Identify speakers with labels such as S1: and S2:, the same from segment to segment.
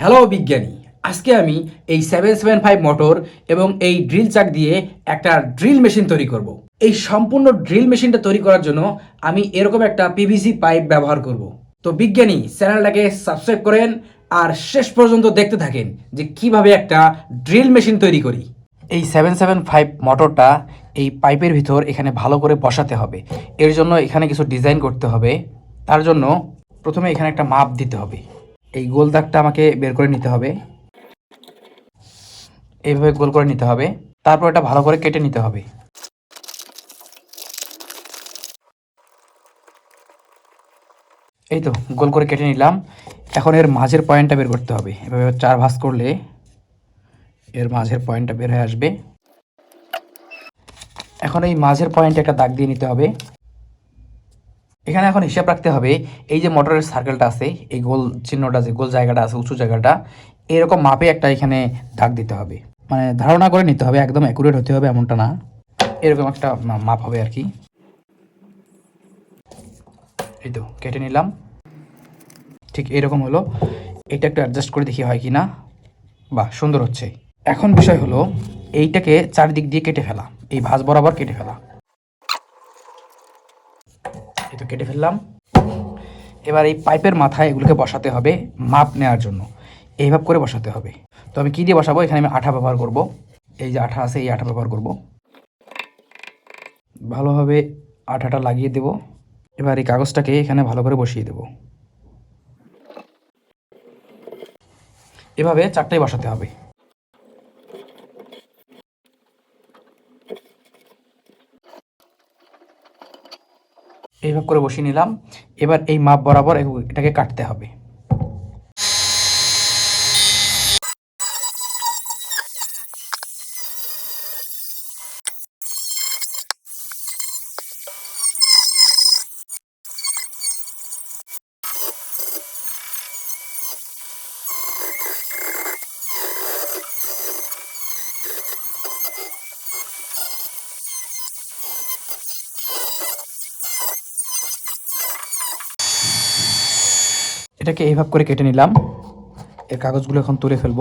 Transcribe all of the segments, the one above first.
S1: Hello বিজ্ঞানী, আজকে আমি এই সেভেন সেভেন ফাইভ মোটর এবং এই ড্রিল চাক দিয়ে একটা ড্রিল মেশিন তৈরি করব। এই সম্পূর্ণ ড্রিল মেশিনটা তৈরি করার জন্য আমি এরকম একটা পিভিসি পাইপ ব্যবহার করব। তো বিজ্ঞানী, চ্যানেলটাকে সাবস্ক্রাইব করেন আর শেষ পর্যন্ত দেখতে থাকেন যে কীভাবে একটা ড্রিল মেশিন তৈরি করি এই সেভেন সেভেন ফাইভ মোটরটা এই পাইপের ভিতর এখানে ভালো করে বসাতে হবে এর জন্য এখানে কিছু ডিজাইন করতে হবে তার জন্য প্রথমে এখানে একটা মাপ দিতে হবে এই গোল দাগটা আমাকে বের করে নিতে হবে। এইভাবে গোল করে নিতে হবে। তারপর এটা ভালো করে কেটে নিতে হবে। এই তো, গোল করে কেটে নিলাম। এখন এর মাঝের পয়েন্টটা বের করতে হবে। এভাবে চার ভাঁজ করলে এর মাঝের পয়েন্টটা বের হয়ে আসবে। এখন এই মাঝের পয়েন্টে একটা দাগ দিয়ে নিতে হবে। এখানে এখন হিসাব রাখতে হবে, এই যে মোটরের সার্কেলটা আছে, এই গোল চিহ্নটা যে গোল জায়গাটা আছে, উঁচু জায়গাটা, এরকম মাপে একটা এখানে দাগ দিতে হবে। মানে ধারণা করে নিতে হবে, একদম অ্যাকুরেট হতে হবে এমনটা না। এরকম একটা মাপ হবে আর কি। এই তো, কেটে নিলাম। ঠিক এরকম হলো। এটা একটু অ্যাডজাস্ট করে দেখি হয় কি না বাহ, সুন্দর হচ্ছে। এখন বিষয় হলো, এইটাকে চারিদিক দিয়ে কেটে ফেলা। এই ভাঁজ বরাবর কেটে ফেলা। এই কেটে ফেললাম। এবার এই পাইপের মাথায় এগুলোকে বসাতে হবে মাপ নেওয়ার জন্য। এইভাবে করে বসাতে হবে। তো আমি কী দিয়ে বসাবো? এখানে আমি আঠা ব্যবহার করব। এই যে আঠা আছে, এই আঠা ব্যবহার করব। ভালোভাবে আঠাটা লাগিয়ে দেব। এবার এই কাগজটাকে এখানে ভালো করে বসিয়ে দেব। এভাবে চারটাই বসাতে হবে। এইভাবে করে বসিয়ে নিলাম। এবার এই মাপ বরাবর এটাকে কাটতে হবে। এটাকে এইভাবে করে কেটে নিলাম। এর কাগজগুলো এখন তুলে ফেলব।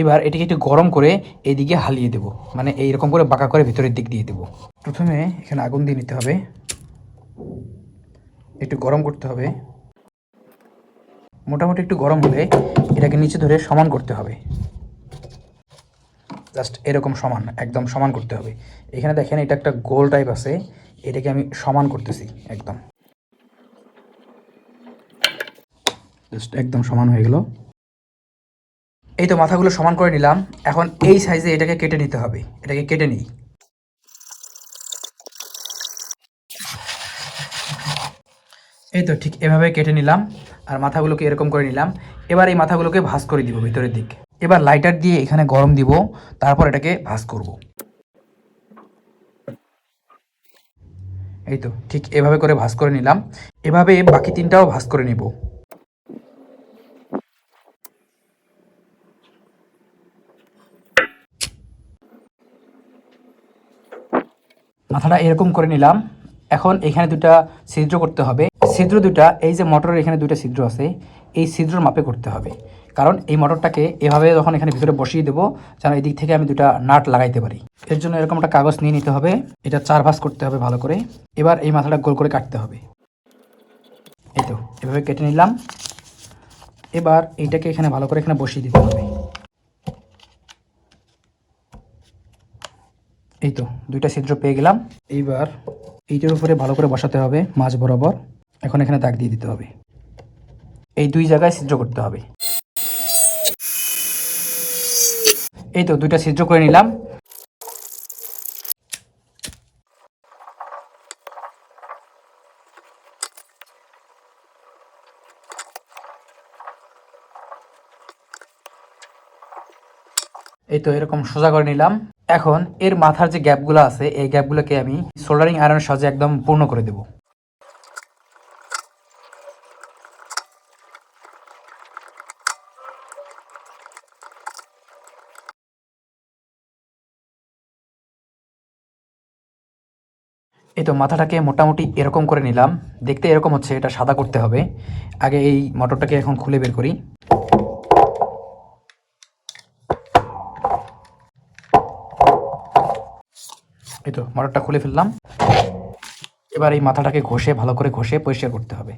S1: এবার এটাকে একটু গরম করে এইদিকে হালিয়ে দেব। মানে এইরকম করে বাঁকা করে ভিতরের দিক দিয়ে দেব। প্রথমে এখানে আগুন দিয়ে নিতে হবে। একটু গরম করতে হবে। মোটামুটি একটু গরম হলে এটাকে নিচে ধরে সমান করতে হবে। জাস্ট এরকম সমান, একদম সমান করতে হবে। এখানে দেখেন এটা একটা গোল টাইপ আছে। এটাকে আমি সমান করতেছি, একদম। জাস্ট একদম সমান হয়ে গেল। এই তো মাথাগুলো সমান করে নিলাম। এখন এই সাইজে এটাকে কেটে নিতে হবে। এটাকে কেটে নিই। এই তো ঠিক এভাবে কেটে নিলাম আর মাথাগুলোকে এরকম করে নিলাম। এবার এই মাথাগুলোকে ভাঁজ করে দিব ভিতরের দিক। এবার লাইটার দিয়ে এখানে গরম দিব, তারপর এটাকে ভাঁজ করব। এই তো ঠিক এভাবে করে ভাঁজ করে নিলাম। এভাবে বাকি তিনটাও ভাঁজ করে নিব। মাথাটা এরকম করে নিলাম। এখন এখানে দুটা ছিদ্র করতে হবে। ছিদ্র দুটা এই যে মোটরের এখানে দুটা ছিদ্র আছে, এই ছিদ্রর মাপে করতে হবে। কারণ এই মোটরটাকে এভাবে যখন এখানে ভিতরে বসিয়ে দেবো, যেন এই দিক থেকে আমি দুটা নাট লাগাইতে পারি। এর জন্য এরকম একটা কাগজ নিয়ে নিতে হবে। এটা চার ভাঁজ করতে হবে ভালো করে। এবার এই মাথাটা গোল করে কাটতে হবে। এই তো, এভাবে কেটে নিলাম। এবার এইটাকে এখানে ভালো করে এখানে বসিয়ে দিতে হবে। এই তো দুইটা ছিদ্র পেয়ে গেলাম। এইবার এইটার উপরে ভালো করে বসাতে হবে মাঝ বরাবর। এখন এখানে দাগ দিয়ে দিতে হবে। এই দুই জায়গায় ছিদ্র করতে হবে। এই তো দুইটা ছিদ্র করে নিলাম। এই তো এরকম সোজা করে নিলাম। এখন এর মাথার যে গ্যাপগুলো আছে, এই গ্যাপগুলোকে আমি সোল্ডারিং আয়রন সাজে একদম পূর্ণ করে দেব। এই তো মাথাটাকে মোটামুটি এরকম করে নিলাম। দেখতে এরকম হচ্ছে, এটা সাদা করতে হবে। আগে এই মোটরটাকে এখন খুলে বের করি। এই তো, মোটরটা খুলে ফেললাম। এবার এই মাথাটাকে ঘষে, ভালো করে ঘষে পরিষ্কার করতে হবে।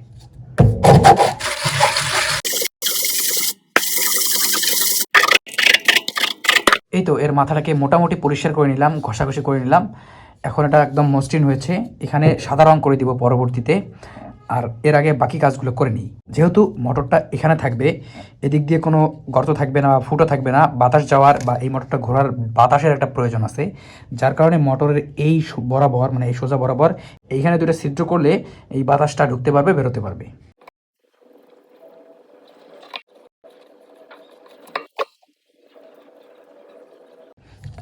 S1: এই তো, এর মাথাটাকে মোটামুটি পরিষ্কার করে নিলাম, ঘষাঘষি করে নিলাম। এখন এটা একদম মসৃণ হয়েছে। এখানে সাদা রং করে দিব পরবর্তীতে। আর এর আগে বাকি কাজগুলো করে নিই। যেহেতু মোটরটা এখানে থাকবে, এদিক দিয়ে কোনো গর্ত থাকবে না বা ফুটো থাকবে না, বাতাস যাওয়ার বা এই মোটরটা ঘোরার বাতাসের একটা প্রয়োজন আছে, যার কারণে মোটরের এই বরাবর মানে এই সোজা বরাবর, এইখানে দুটো ছিদ্র করলে এই বাতাসটা ঢুকতে পারবে, বেরোতে পারবে।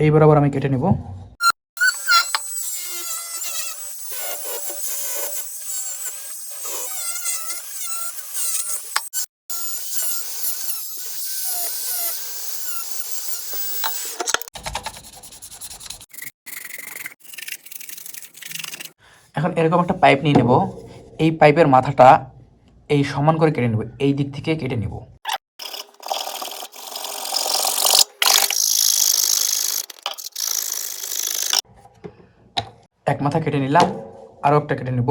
S1: এই বরাবর আমি কেটে নেব। এরকম একটা পাইপ নিয়ে নেব। এই পাইপের মাথাটা এই সমান করে কেটে নেব। এই দিক থেকে কেটে নেব। এক মাথা কেটে নিলাম আরও একটা কেটে নেব।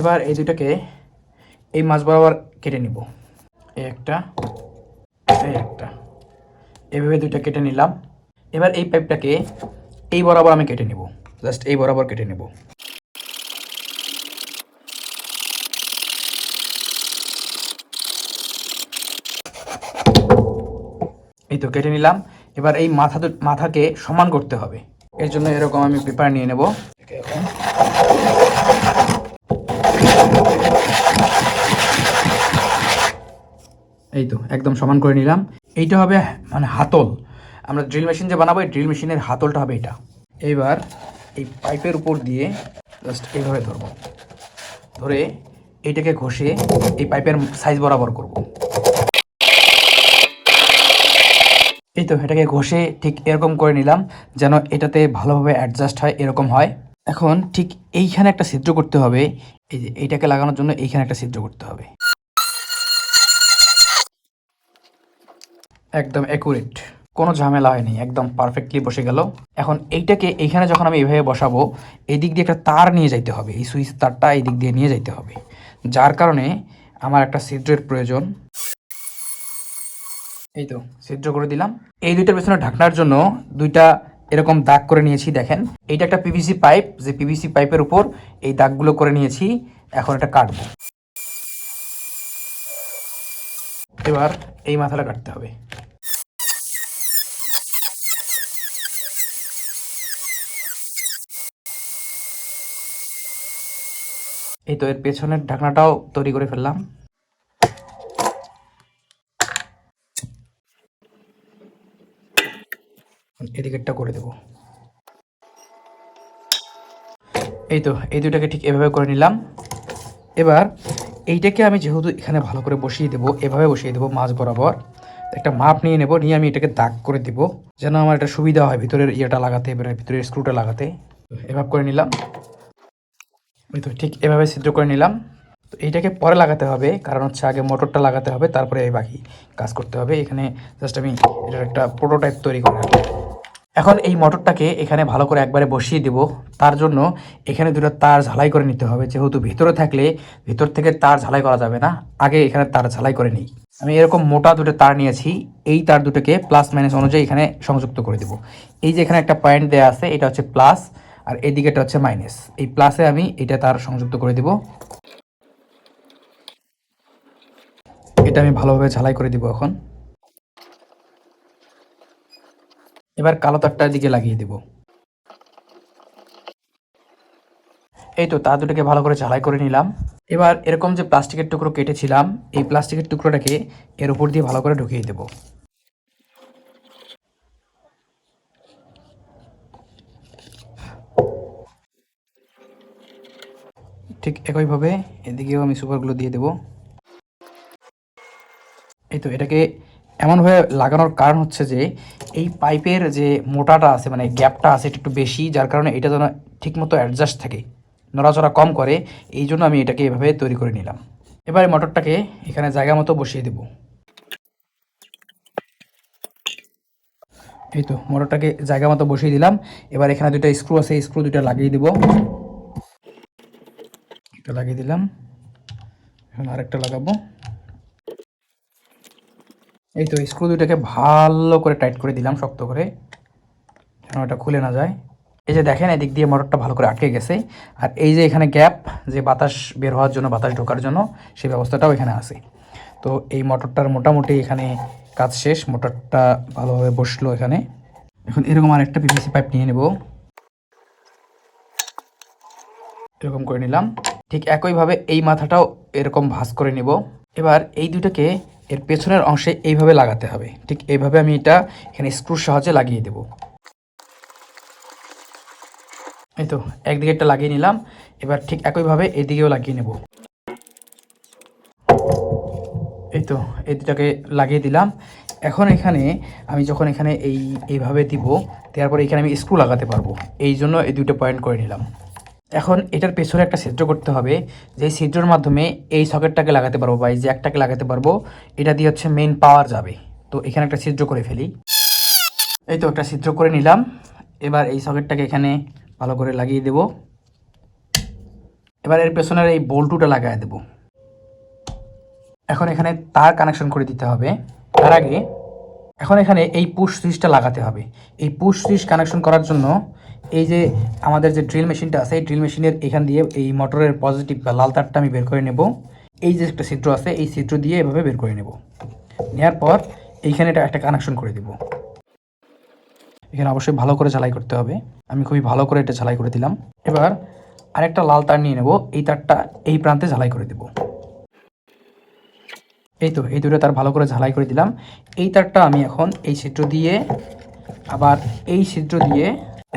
S1: এবার এই দুটাকে এই মাছ বরাবর কেটে নিব। এই একটা। এই একটা। এভাবে দুইটা কেটে নিলাম। এবার এই পাইপটাকে এই বরাবর আমি কেটে নেব। জাস্ট এই বরাবর কেটে নেব। এই তো কেটে নিলাম। এবার এই মাথা মাথাকে সমান করতে হবে। এর জন্য এরকম আমি পেপার নিয়ে নেব এখন এই তো, একদম সমান করে নিলাম। এইটা হবে মানে হাতল। আমরা ড্রিল মেশিন যে বানাবো, এই ড্রিল মেশিনের হাতলটা হবে এটা। এইবার এই পাইপের উপর দিয়ে জাস্ট এইভাবে ধরবো। ধরে এইটাকে ঘষে এই পাইপের সাইজ বরাবর করব। এই তো, এটাকে ঘষে ঠিক এরকম করে নিলাম, যেন এটাতে ভালোভাবে অ্যাডজাস্ট হয়, এরকম হয়। এখন ঠিক এইখানে একটা ছিদ্র করতে হবে। এই যে, এইটাকে লাগানোর জন্য এইখানে একটা ছিদ্র করতে হবে। একদম অ্যাকুরেট কোনো ঝামেলা হয়নি, একদম পারফেক্টলি বসে গেল। এখন এইটাকে এইখানে যখন আমি এইভাবে বসাবো এই দিক দিয়ে একটা তার নিয়ে যাইতে হবে। এই সুইচ তারটা এই দিক দিয়ে নিয়ে যাইতে হবে। যার কারণে আমার একটা ছিদ্রের প্রয়োজন। এই তো, ছিদ্র করে দিলাম। এই দুইটার পেছনে ঢাকনার জন্য দুইটা এরকম দাগ করে নিয়েছি, দেখেন। এইটা একটা পিভিসি পাইপ যে পিভিসি পাইপের উপর এই দাগগুলো করে নিয়েছি। এখন এটা কাটবো। এবার এই মাথাটা কাটতে হবে। এই তো এর পেছনের ঢাকনাটাও তৈরি করে ফেললাম। এদিকেরটা করে দেব। এই তো, এই দুটাকে ঠিক এভাবে করে নিলাম। এবার এইটাকে আমি যেহেতু এখানে ভালো করে বসিয়ে দেবো, এভাবে বসিয়ে দেবো মাছ বরাবর, একটা মাপ নিয়ে নেব, নিয়ে আমি এটাকে দাগ করে দিব, যেন আমার এটা সুবিধা হয় ভিতরের ইয়েটা লাগাতে, এবারে ভিতরের স্ক্রুটা লাগাতে। এভাবে করে নিলাম। তো ঠিক এভাবে ছিদ্র করে নিলাম। তো এইটাকে পরে লাগাতে হবে, কারণ হচ্ছে আগে মোটরটা লাগাতে হবে, তারপরে এই বাকি কাজ করতে হবে। এখানে জাস্ট আমি এটার একটা প্রোটোটাইপ তৈরি করে রাখব এখন এই মোটরটাকে এখানে ভালো করে একবারে বসিয়ে দেব। তার জন্য এখানে দুটো তার ঝালাই করে নিতে হবে। যেহেতু ভিতরে থাকলে ভিতর থেকে তার ঝালাই করা যাবে না। আগে এখানে তার ঝালাই করে নিই। আমি এরকম মোটা দুটো তার নিয়েছি। এই তার দুটোকে প্লাস মাইনাস অনুযায়ী এখানে সংযুক্ত করে দেব। এই যে এখানে একটা পয়েন্ট দেওয়া আছে, এটা হচ্ছে প্লাস আর এদিকেটা হচ্ছে মাইনাস এই প্লাসে আমি এটা তার সংযুক্ত করে দেব। এটা আমি ভালোভাবে ঝালাই করে দিব এখন। এবার কালো তারটা দিকে লাগিয়ে দেব। এই তো তার দুটোকে ভালো করে ঝালাই করে নিলাম। এবার এরকম যে প্লাস্টিকের টুকরো কেটেছিলাম, এই প্লাস্টিকের টুকরোটাকে এর উপর দিয়ে ভালো করে ঢুকিয়ে দেব। ঠিক একইভাবে এদিকেও আমি সুপারগুলো দিয়ে দেব। এই তো এটাকে এমনভাবে লাগানোর কারণ হচ্ছে যে, এই পাইপের যে মোটাটা আছে মানে গ্যাপটা আছে এটা একটু বেশি, যার কারণে এটা যেন ঠিকমতো অ্যাডজাস্ট থাকে, নড়াচড়া কম করে, এই জন্য আমি এটাকে এভাবে তৈরি করে নিলাম। এবারে মোটরটাকে এখানে জায়গা মতো বসিয়ে দেব। এই তো, মোটরটাকে জায়গা মতো বসিয়ে দিলাম। এবার এখানে দুটো স্ক্রু আছে স্ক্রু দুটো লাগিয়ে দিব। এটা লাগিয়ে দিলাম। এখন আরেকটা লাগাবো। এই তো স্ক্রু দুটাকে ভালো করে টাইট করে দিলাম শক্ত করে, যেন এটা খুলে না যায়। এই যে দেখেন, এদিক দিয়ে মোটরটা ভালো করে আটকে গেছে। আর এই যে এখানে গ্যাপ যে বাতাস বের হওয়ার জন্য, বাতাস ঢোকার জন্য সেই ব্যবস্থাটাও এখানে আছে। তো এই মোটরটার মোটামুটি এখানে কাজ শেষ, মোটরটা ভালোভাবে বসল এখানে। এখন এরকম আর একটা পিভিসি পাইপ নিয়ে নেব। এরকম করে নিলাম। ঠিক একইভাবে এই মাথাটাও এরকম ভাঁজ করে নিব। এবার এই দুটোকে এর পেছনের অংশে এইভাবে লাগাতে হবে। ঠিক এইভাবে আমি এটা এখানে স্ক্রুর সাহায্যে লাগিয়ে দেব। এই তো, একদিকে একটা লাগিয়ে নিলাম। এবার ঠিক একইভাবে এদিকেও লাগিয়ে নেব। এই তো, এই দুটাকে লাগিয়ে দিলাম। এখন এখানে আমি যখন এখানে এই, এইভাবে দিব দেওয়ার এখানে আমি স্ক্রু লাগাতে পারব। এই জন্য এই দুটো পয়েন্ট করে নিলাম। এখন এটার পেছনে একটা ছিদ্র করতে হবে। যে ছিদ্রের মাধ্যমে এই সকেটটাকে লাগাতে পারব বা এই জ্যাকটাকে লাগাতে পারব, এটা দিয়ে হচ্ছে মেইন পাওয়ার যাবে। তো এখানে একটা ছিদ্র করে ফেলি। এই তো একটা ছিদ্র করে নিলাম। এবার এই সকেটটাকে এখানে ভালো করে লাগিয়ে দেব। এবার এর পেছনের এই বল্টুটা লাগাই দেব। এখন এখানে তার কানেকশন করে দিতে হবে। তার আগে এখন এখানে এই পুশ সুইচটা লাগাতে হবে। এই পুশ সুইচ কানেকশন করার জন্য এই যে আমাদের যে ড্রিল মেশিনটা আছে, এই ড্রিল মেশিনের এখান দিয়ে এই মোটরের পজিটিভ বা লাল তারটা আমি বের করে নেব। এই যে একটা ছিদ্র আছে, এই ছিদ্র দিয়ে এভাবে বের করে নেব। নেওয়ার পর এইখানে এটা একটা কানেকশন করে দিব। এখানে অবশ্যই ভালো করে ঝালাই করতে হবে। আমি খুবই ভালো করে এটা ঝালাই করে দিলাম। এবার আরেকটা লাল তার নিয়ে নেব। এই তারটা এই প্রান্তে ঝালাই করে দেব। এই তো, এই দুটো তার ভালো করে ঝালাই করে দিলাম। এই তারটা আমি এখন এই ছিদ্র দিয়ে আবার এই ছিদ্র দিয়ে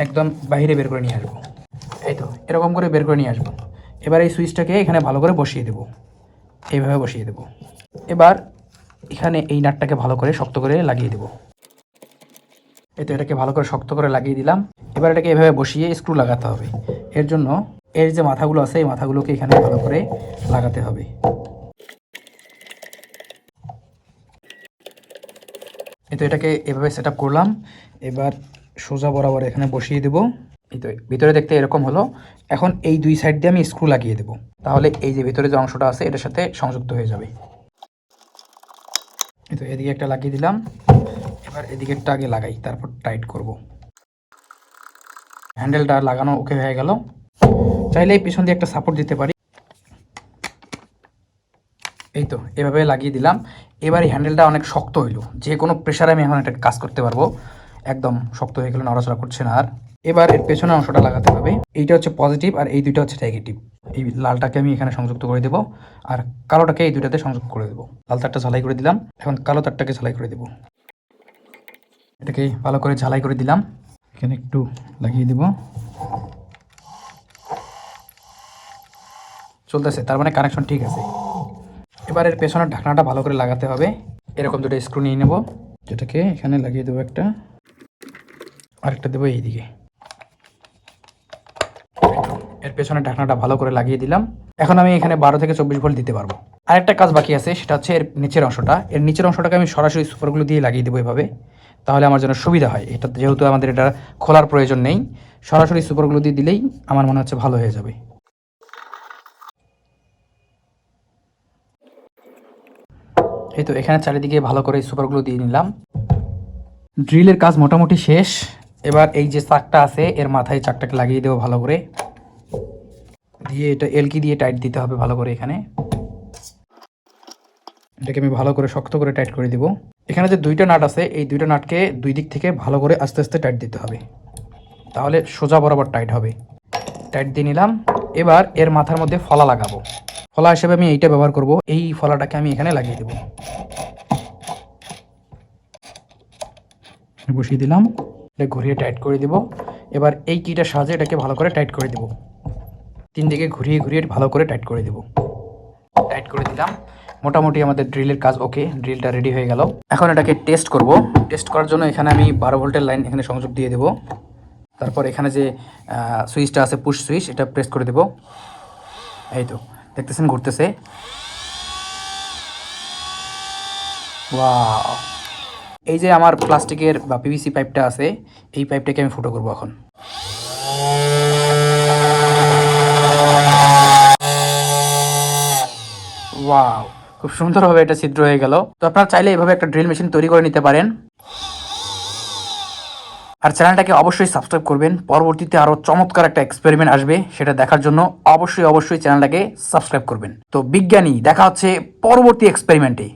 S1: একদম বাইরে বের করে নিয়ে আসব। এই তো, এরকম করে বের করে নিয়ে আসব। এবার এই সুইচটাকে এখানে ভালো করে বসিয়ে দেব। এইভাবে বসিয়ে দেব। এবার এখানে এই নাটটাকে ভালো করে শক্ত করে লাগিয়ে দেব। এই তো, এটাকে ভালো করে শক্ত করে লাগিয়ে দিলাম। এবার এটাকে এভাবে বসিয়ে স্ক্রু লাগাতে হবে। এর জন্য এর যে মাথাগুলো আছে, এই মাথাগুলোকে এখানে ভালো করে লাগাতে হবে। এই তো এটাকে এভাবে সেট করলাম। এবার সোজা বরাবর এখানে বসিয়ে দেব। এই তো ভিতরে দেখতে এরকম হলো। এখন এই দুই সাইড দিয়ে আমি স্ক্রু লাগিয়ে দেব। তাহলে এই যে ভিতরে যে অংশটা আছে, এটার সাথে সংযুক্ত হয়ে যাবে। এই তো এদিকে একটা লাগিয়ে দিলাম। এবার এদিকেরটা আগে লাগাই, তারপর টাইট করব। হ্যান্ডেলটা লাগানো ওকে হয়ে গেল। চাইলে পিছন দিয়ে একটা সাপোর্ট দিতে পারি। এই তো, এভাবে লাগিয়ে দিলাম। এবার এই হ্যান্ডেলটা অনেক শক্ত হইল। যে কোনো প্রেশারে আমি এখন এটা কাজ করতে পারব। একদম শক্ত হয়ে গেলে নড়াচড়া করছে না আর। এবার এর পেছনে অংশটা লাগাতে হবে। এইটা হচ্ছে পজিটিভ আর এই দুইটা হচ্ছে নেগেটিভ এই লালটাকে আমি এখানে সংযুক্ত করে দেবো আর কালোটাকে এই দুইটাতে সংযুক্ত করে দেবো। লাল তারটা ঝালাই করে দিলাম। এখন কালো তারটাকে ঝালাই করে দেবো। এটাকে ভালো করে ঝালাই করে দিলাম। এখানে একটু লাগিয়ে দিব। চলতেছে, তার মানে কানেকশন ঠিক আছে। এবার এর পেছনের ঢাকনাটা ভালো করে লাগাতে হবে। এরকম দুটো স্ক্রু নিয়ে নেব। যেটাকে এখানে লাগিয়ে দেবো একটা। আরেকটা দেবো এইদিকে। এর পেছনে ঢাকনাটা ভালো করে লাগিয়ে দিলাম। এখন আমি এখানে বারো থেকে চব্বিশ ভোল্ট দিতে পারব। আরেকটা কাজ বাকি আছে, সেটা হচ্ছে এর নিচের অংশটা। এর নিচের অংশটাকে আমি সরাসরি সুপারগুলো দিয়ে লাগিয়ে দেবো এভাবে। তাহলে আমার জন্য সুবিধা হয়। এটা যেহেতু আমাদের এটা খোলার প্রয়োজন নেই। সরাসরি সুপারগুলো দিয়ে দিলেই আমার মনে হচ্ছে ভালো হয়ে যাবে। এই তো এখানে চারিদিকে ভালো করে সুপারগুলো দিয়ে নিলাম। ড্রিলের কাজ মোটামুটি শেষ। এবার এই যে চাকটা আছে, এর মাথায় চাকটাকে লাগিয়ে দেবো ভালো করে। দিয়ে এটা এলকি দিয়ে টাইট দিতে হবে ভালো করে এখানে। এটাকে আমি ভালো করে শক্ত করে টাইট করে দিব। এখানে যে দুইটা নাট আছে, এই দুইটা নাটকে দুই দিক থেকে ভালো করে আস্তে আস্তে টাইট দিতে হবে। তাহলে সোজা বরাবর টাইট হবে। টাইট দিয়ে নিলাম। এবার এর মাথার মধ্যে ফলা লাগাবো। ফলা হিসেবে আমি এইটা ব্যবহার করব। এই ফলাটাকে আমি এখানে লাগিয়ে দেব। বসিয়ে দিলাম। এটা ঘুরিয়ে টাইট করে দিব। এবার এই কিটার সাহায্যে এটাকে ভালো করে টাইট করে দেব। তিন দিকে ঘুরিয়ে ঘুরিয়ে ভালো করে টাইট করে দেব। টাইট করে দিলাম। মোটামুটি আমাদের ড্রিলের কাজ ওকে। ড্রিলটা রেডি হয়ে গেল। এখন এটাকে টেস্ট করব। টেস্ট করার জন্য এখানে আমি বারো ভোল্টের লাইন এখানে সংযোগ দিয়ে দেব। তারপর এখানে যে সুইচটা আছে পুশ সুইচ এটা প্রেস করে দেব। এই তো। দেখতেছেন, ঘুরতেছে। এই যে আমার প্লাস্টিকের বা পিভিসি পাইপটা আছে, এই পাইপটাকে আমি ফুটো করব এখন। ওয়াও খুব সুন্দরভাবে এটা ছিদ্র হয়ে গেল। তো আপনারা চাইলে এভাবে একটা ড্রিল মেশিন তৈরি করে নিতে পারেন। আর চ্যানেলটাকে অবশ্যই সাবস্ক্রাইব করবেন। পরবর্তীতে আরও চমৎকার একটা এক্সপেরিমেন্ট আসবে, সেটা দেখার জন্য অবশ্যই অবশ্যই চ্যানেলটাকে সাবস্ক্রাইব করবেন। তো বিজ্ঞানী, দেখা হচ্ছে পরবর্তী এক্সপেরিমেন্টে